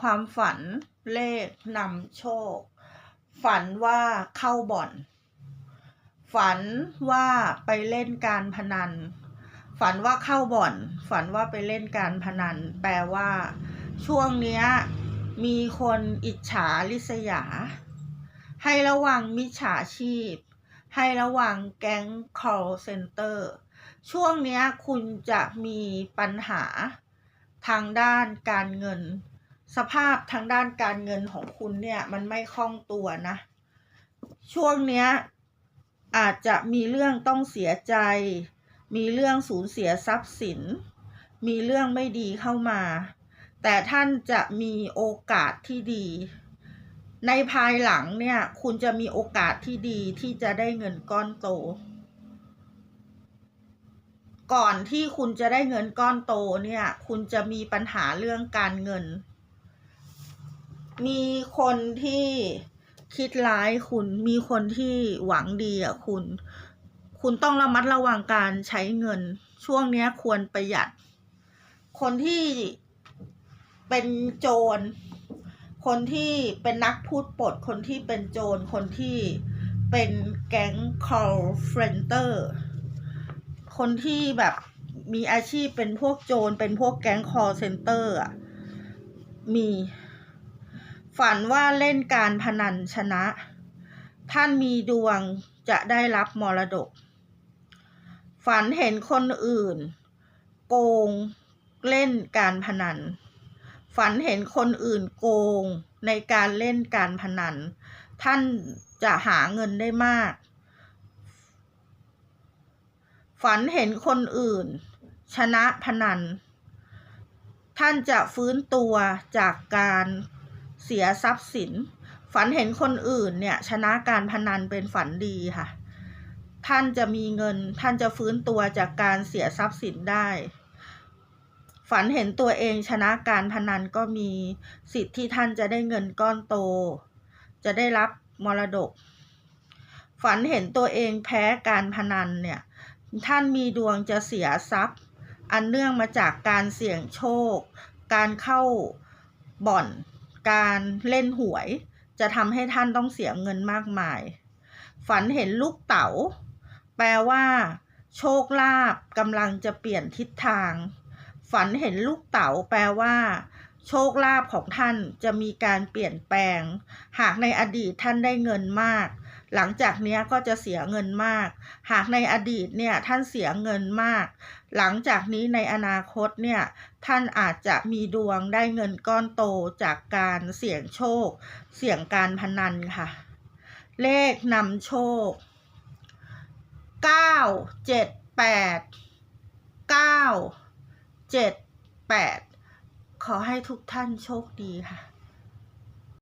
ความฝันเลขนำโชค ฝันว่าเข้าบ่อน ฝันว่าไปเล่นการพนัน ฝันว่าเข้าบ่อน ฝันว่าไปเล่นการพนัน แปลว่า ช่วงเนี้ยมีคนอิจฉาริษยา ให้ระวังมิจฉาชีพ ให้ระวังแก๊ง call center ช่วงเนี้ยคุณจะมีปัญหาทางด้านการเงิน สภาพทางด้านการเงินของคุณเนี่ยมันไม่คล่องตัวนะ ช่วงเนี้ยอาจจะมีเรื่องต้องเสียใจ มีเรื่องสูญเสียทรัพย์สิน มีเรื่องไม่ดีเข้ามา แต่ท่านจะมีโอกาสที่ดี ในภายหลังเนี่ยคุณจะมีโอกาสที่ดีที่จะได้เงินก้อนโต ก่อนที่คุณจะได้เงินก้อนโตเนี่ยคุณจะมีปัญหาเรื่องการเงิน มีคนที่คิดร้ายคุณ มีคนที่หวังดีอะคุณ คุณต้องระมัดระวังการใช้เงิน ช่วงนี้ควรประหยัด คนที่เป็นโจร คนที่เป็นนักพูดปด คนที่เป็นโจร คนที่เป็นแก๊ง call center คนที่แบบมีอาชีพเป็นพวกโจร เป็นพวกแก๊ง call center อะ มี ฝันว่าเล่นการพนันชนะ ท่านมีดวงจะได้รับมรดก ฝันเห็นคนอื่น โกงเล่นการพนัน ฝันเห็นคนอื่นโกงในการเล่นการพนัน ท่านจะหาเงินได้มาก ฝันเห็นคนอื่น ชนะพนัน ท่านจะฟื้นตัวจากการ เสียทรัพย์สิน ฝันเห็นคนอื่นเนี่ยชนะการพนันเป็นฝันดีค่ะ ท่านจะมีเงิน ท่านจะฟื้นตัวจากการเสียทรัพย์สินได้ ฝันเห็นตัวเองชนะการพนันก็มีสิทธิ์ที่ท่านจะได้เงินก้อนโต จะได้รับมรดก ฝันเห็นตัวเองแพ้การพนันเนี่ย ท่านมีดวงจะเสียทรัพย์ อันเนื่องมาจากการเสี่ยงโชค การเข้าบ่อน การเล่นหวย จะทำให้ท่านต้องเสียเงินมากมาย ฝันเห็นลูกเต๋า แปลว่า โชคลาภกำลังจะเปลี่ยนทิศทาง ฝันเห็นลูกเต๋า แปลว่า โชคลาภของท่านจะมีการเปลี่ยนแปลง หากในอดีตท่านได้เงินมาก หลังจากนี้ก็จะเสียเงินมาก หากในอดีตเนี่ยท่านเสียเงินมาก หลังจากนี้ในอนาคตเนี่ยท่านอาจจะมีดวงได้เงินก้อนโตจากการเสี่ยงโชค เสี่ยงการพนันค่ะ เลขนำโชคเก้าเจ็ดแปดเก้าเจ็ดแปดขอให้ทุกท่านโชคดีค่ะ